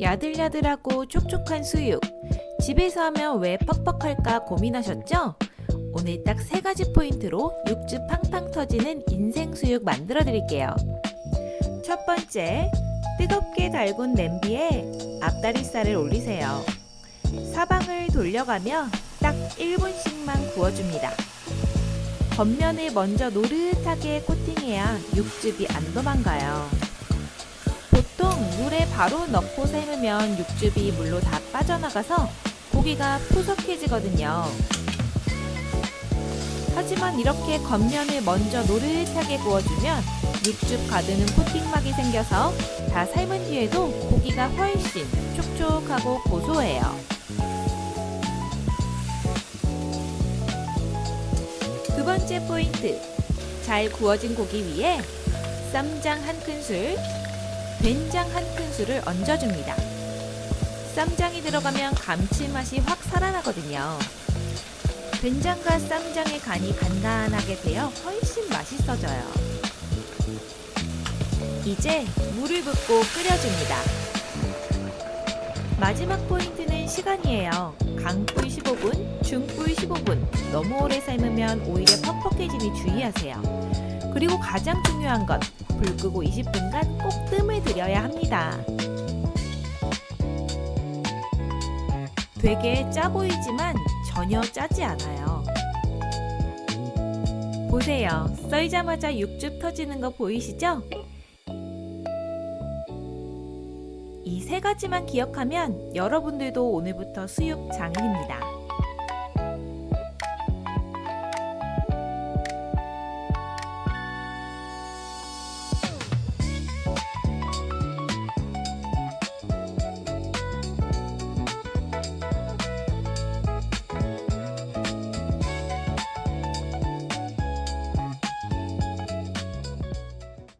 야들야들하고 촉촉한 수육. 집에서 하면 왜 퍽퍽할까 고민하셨죠? 오늘 딱 세 가지 포인트로 육즙 팡팡 터지는 인생 수육 만들어 드릴게요. 첫 번째, 뜨겁게 달군 냄비에 앞다리살을 올리세요. 사방을 돌려가며 딱 1분씩만 구워줍니다. 겉면을 먼저 노릇하게 코팅해야 육즙이 안 도망가요. 바로 넣고 삶으면 육즙이 물로 다 빠져나가서 고기가 푸석해지거든요. 하지만 이렇게 겉면을 먼저 노릇하게 구워주면 육즙 가득는 코팅막이 생겨서 다 삶은 뒤에도 고기가 훨씬 촉촉하고 고소해요. 두 번째 포인트. 잘 구워진 고기 위에 쌈장 한 큰술, 된장 한 큰술을 얹어줍니다. 쌈장이 들어가면 감칠맛이 확 살아나거든요. 된장과 쌈장의 간이 간간하게 되어 훨씬 맛있어져요. 이제 물을 붓고 끓여줍니다. 마지막 포인트는 시간이에요. 강불 15분, 중불 15분. 너무 오래 삶으면 오히려 퍽퍽해지니 주의하세요. 그리고 가장 중요한 건 불 끄고 20분간 꼭 뜸을 들여야 합니다. 되게 짜 보이지만 전혀 짜지 않아요. 보세요. 썰자마자 육즙 터지는 거 보이시죠? 이 세 가지만 기억하면 여러분들도 오늘부터 수육 장인입니다.